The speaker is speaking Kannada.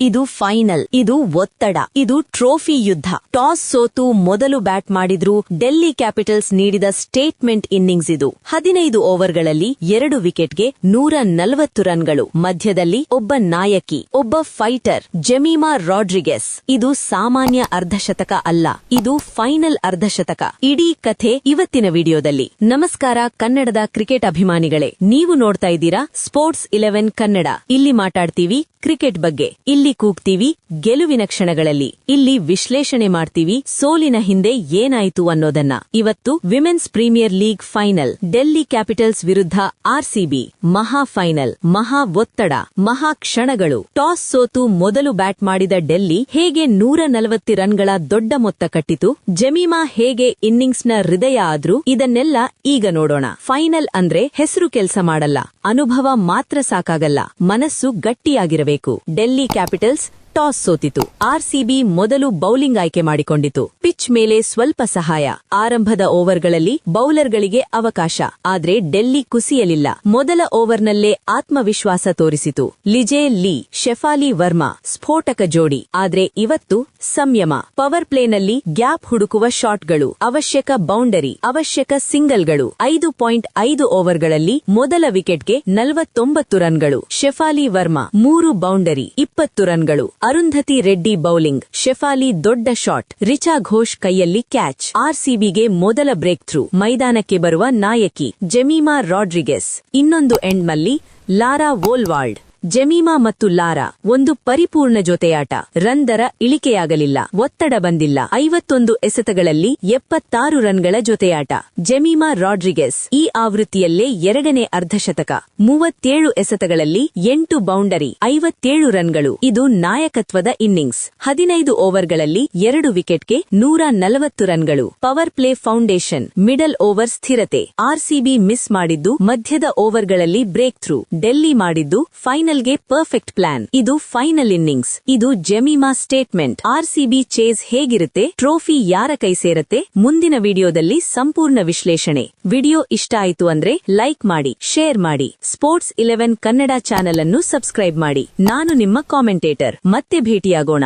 ಇದು ಫೈನಲ್, ಇದು ಒತ್ತಡ, ಇದು ಟ್ರೋಫಿ ಯುದ್ಧ. ಟಾಸ್ ಸೋತು ಮೊದಲು ಬ್ಯಾಟ್ ಮಾಡಿದ್ರು ಡೆಲ್ಲಿ ಕ್ಯಾಪಿಟಲ್ಸ್ ನೀಡಿದ ಸ್ಟೇಟ್ಮೆಂಟ್ ಇನ್ನಿಂಗ್ಸ್ ಇದು. ಹದಿನೈದು ಓವರ್ಗಳಲ್ಲಿ ಎರಡು ವಿಕೆಟ್ಗೆ ನೂರ ನಲವತ್ತು ರನ್ಗಳು. ಮಧ್ಯದಲ್ಲಿ ಒಬ್ಬ ನಾಯಕಿ, ಒಬ್ಬ ಫೈಟರ್ ಜೆಮಿಮಾ ರಾಡ್ರಿಗೆಸ್. ಇದು ಸಾಮಾನ್ಯ ಅರ್ಧಶತಕ ಅಲ್ಲ, ಇದು ಫೈನಲ್ ಅರ್ಧಶತಕ. ಇಡೀ ಕಥೆ ಇವತ್ತಿನ ವಿಡಿಯೋದಲ್ಲಿ. ನಮಸ್ಕಾರ, ಕನ್ನಡದ ಕ್ರಿಕೆಟ್ ಅಭಿಮಾನಿಗಳೇ. ನೀವು ನೋಡ್ತಾ ಇದ್ದೀರಾ ಸ್ಪೋರ್ಟ್ಸ್ ಇಲೆವೆನ್ ಕನ್ನಡ. ಇಲ್ಲಿ ಮಾತಾಡ್ತೀವಿ ಕ್ರಿಕೆಟ್ ಬಗ್ಗೆ ಇಲ್ಲಿ ಕೂಗ್ತೀವಿ, ಗೆಲುವಿನ ಕ್ಷಣಗಳಲ್ಲಿ. ಇಲ್ಲಿ ವಿಶ್ಲೇಷಣೆ ಮಾಡ್ತೀವಿ, ಸೋಲಿನ ಹಿಂದೆ ಏನಾಯಿತು ಅನ್ನೋದನ್ನ. ಇವತ್ತು Women's Premier League final. Delhi Capitals ವಿರುದ್ಧ ಆರ್ಸಿಬಿ. ಮಹಾ ಫೈನಲ್, ಮಹಾ ಒತ್ತಡ, ಮಹಾ ಕ್ಷಣಗಳು. ಟಾಸ್ ಸೋತು ಮೊದಲು ಬ್ಯಾಟ್ ಮಾಡಿದ ಡೆಲ್ಲಿ ಹೇಗೆ ನೂರ ನಲವತ್ತು ರನ್ಗಳ ದೊಡ್ಡ ಮೊತ್ತ ಕಟ್ಟಿತು, ಜಮೀಮಾ ಹೇಗೆ ಇನ್ನಿಂಗ್ಸ್ನ ಹೃದಯ ಆದ್ರೂ, ಇದನ್ನೆಲ್ಲ ಈಗ ನೋಡೋಣ. ಫೈನಲ್ ಅಂದ್ರೆ ಹೆಸರು ಕೆಲಸ ಮಾಡಲ್ಲ, ಅನುಭವ ಮಾತ್ರ ಸಾಕಾಗಲ್ಲ, ಮನಸ್ಸು ಗಟ್ಟಿಯಾಗಿರಬೇಕು. ಡೆಲ್ಲಿ ಕ್ಯಾಪಿಟಲ್ಸ್ ಟಾಸ್ ಸೋತಿತು. ಆರ್ಸಿಬಿ ಮೊದಲು ಬೌಲಿಂಗ್ ಆಯ್ಕೆ ಮಾಡಿಕೊಂಡಿತು. ಪಿಚ್ ಮೇಲೆ ಸ್ವಲ್ಪ ಸಹಾಯ. ಆರಂಭದ ಓವರ್ಗಳಲ್ಲಿ ಬೌಲರ್ಗಳಿಗೆ ಅವಕಾಶ. ಆದ್ರೆ ಡೆಲ್ಲಿ ಕುಸಿಯಲಿಲ್ಲ. ಮೊದಲ ಓವರ್ನಲ್ಲೇ ಆತ್ಮವಿಶ್ವಾಸ ತೋರಿಸಿತು. ಲಿಜೆ ಲೀ, ಶೆಫಾಲಿ ವರ್ಮಾ, ಸ್ಫೋಟಕ ಜೋಡಿ. ಆದ್ರೆ ಇವತ್ತು ಸಂಯಮ. ಪವರ್ ಪ್ಲೇನಲ್ಲಿ ಗ್ಯಾಪ್ ಹುಡುಕುವ ಶಾಟ್ಗಳು, ಅವಶ್ಯಕ ಬೌಂಡರಿ, ಅವಶ್ಯಕ ಸಿಂಗಲ್ಗಳು. ಐದು ಪಾಯಿಂಟ್ ಐದು ಓವರ್ಗಳಲ್ಲಿ ಮೊದಲ ವಿಕೆಟ್ಗೆ ನಲವತ್ತೊಂಬತ್ತು ರನ್ಗಳು. ಶೆಫಾಲಿ ವರ್ಮಾ, ಮೂರು ಬೌಂಡರಿ, ಇಪ್ಪತ್ತು ರನ್ಗಳು. ಅರುಂಧತಿ ರೆಡ್ಡಿ ಬೌಲಿಂಗ್, ಶೆಫಾಲಿ ದೊಡ್ಡ ಶಾಟ್, ರಿಚಾ ಘೋಷ್ ಕೈಯಲ್ಲಿ ಕ್ಯಾಚ್, ಆರ್ಸಿಬಿಗೆ ಮೊದಲ ಬ್ರೇಕ್ ಥ್ರೂ ಮೈದಾನಕ್ಕೆ ಬರುವ ನಾಯಕಿ ಜೆಮಿಮಾ ರಾಡ್ರಿಗೆಸ್, ಇನ್ನೊಂದು ಎಂಡ್ನಲ್ಲಿ ಲಾರಾ ವೋಲ್ವಾಲ್ಡ್ ಜೆಮೀಮಾ ಮತ್ತು ಲಾರಾ ಒಂದು ಪರಿಪೂರ್ಣ ಜೊತೆಯಾಟ. ರಂದರ ದರ ಇಳಿಕೆಯಾಗಲಿಲ್ಲ. ಒತ್ತಡ ಬಂದಿಲ್ಲ. ಐವತ್ತೊಂದು ಎಸೆತಗಳಲ್ಲಿ ಎಪ್ಪತ್ತಾರು ರನ್ಗಳ ಜೊತೆಯಾಟ. ಜಮೀಮಾ ರಾಡ್ರಿಗೆಸ್ ಈ ಆವೃತ್ತಿಯಲ್ಲೇ ಎರಡನೇ ಅರ್ಧಶತಕ. ಮೂವತ್ತೇಳು ಎಸೆತಗಳಲ್ಲಿ ಎಂಟು ಬೌಂಡರಿ, ಐವತ್ತೇಳು ರನ್ಗಳು. ಇದು ನಾಯಕತ್ವದ ಇನ್ನಿಂಗ್ಸ್. ಹದಿನೈದು ಓವರ್ಗಳಲ್ಲಿ ಎರಡು ವಿಕೆಟ್ಗೆ ನೂರ ನಲವತ್ತು ರನ್ಗಳು. Power play foundation, middle over ಸ್ಥಿರತೆ. ಆರ್ಸಿಬಿ ಮಿಸ್ ಮಾಡಿದ್ದು ಮಧ್ಯದ ಓವರ್ಗಳಲ್ಲಿ ಬ್ರೇಕ್ ಥ್ರೂ ಡೆಲ್ಲಿ ಮಾಡಿದ್ದು ಫೈನಲ್ಗೆ ಪರ್ಫೆಕ್ಟ್ ಪ್ಲಾನ್. ಇದು ಫೈನಲ್ ಇನ್ನಿಂಗ್ಸ್. ಇದು ಜೆಮಿಮಾ ಸ್ಟೇಟ್ಮೆಂಟ್. ಆರ್ಸಿಬಿ ಚೇಸ್ ಹೇಗಿರುತ್ತೆ? ಟ್ರೋಫಿ ಯಾರ ಕೈ ಸೇರತ್ತೆ? ಮುಂದಿನ ವಿಡಿಯೋದಲ್ಲಿ ಸಂಪೂರ್ಣ ವಿಶ್ಲೇಷಣೆ. ವಿಡಿಯೋ ಇಷ್ಟ ಆಯಿತು ಅಂದ್ರೆ ಲೈಕ್ ಮಾಡಿ, ಶೇರ್ ಮಾಡಿ. ಸ್ಪೋರ್ಟ್ಸ್ ಇಲೆವೆನ್ ಕನ್ನಡ ಚಾನೆಲ್ ಅನ್ನು ಸಬ್ಸ್ಕ್ರೈಬ್ ಮಾಡಿ. ನಾನು ನಿಮ್ಮ ಕಾಮೆಂಟೇಟರ್ ಮತ್ತೆ ಭೇಟಿಯಾಗೋಣ.